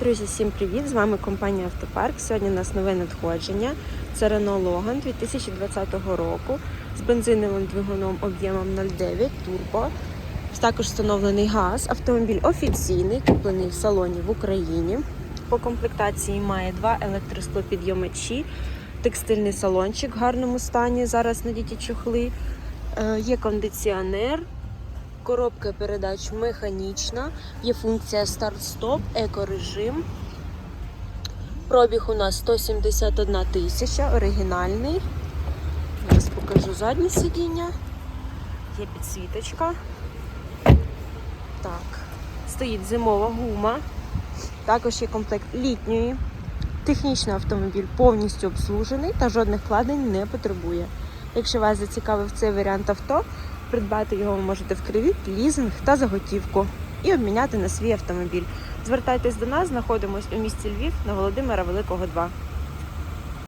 Друзі, всім привіт! З вами компанія Автопарк. Сьогодні у нас нове надходження. Це Renault Logan 2020 року з бензиновим двигуном об'ємом 0,9 турбо. Також встановлений газ. Автомобіль офіційний, куплений в салоні в Україні. По комплектації має два електросклопідйомачі, текстильний салончик в гарному стані. Зараз надіті чохли. Е, Є кондиціонер, коробка передач механічна, є функція старт-стоп, екорежим. Пробіг у нас 171 тисяча, оригінальний. Зараз покажу заднє сидіння. Є підсвіточка. Так, стоїть зимова гума. Також є комплект літньої. Технічний автомобіль повністю обслужений та жодних вкладень не потребує. Якщо вас зацікавив цей варіант авто, придбати його ви можете в кредит, лізинг та заготівку і обміняти на свій автомобіль. Звертайтесь до нас, знаходимось у місті Львів на Володимира Великого 2.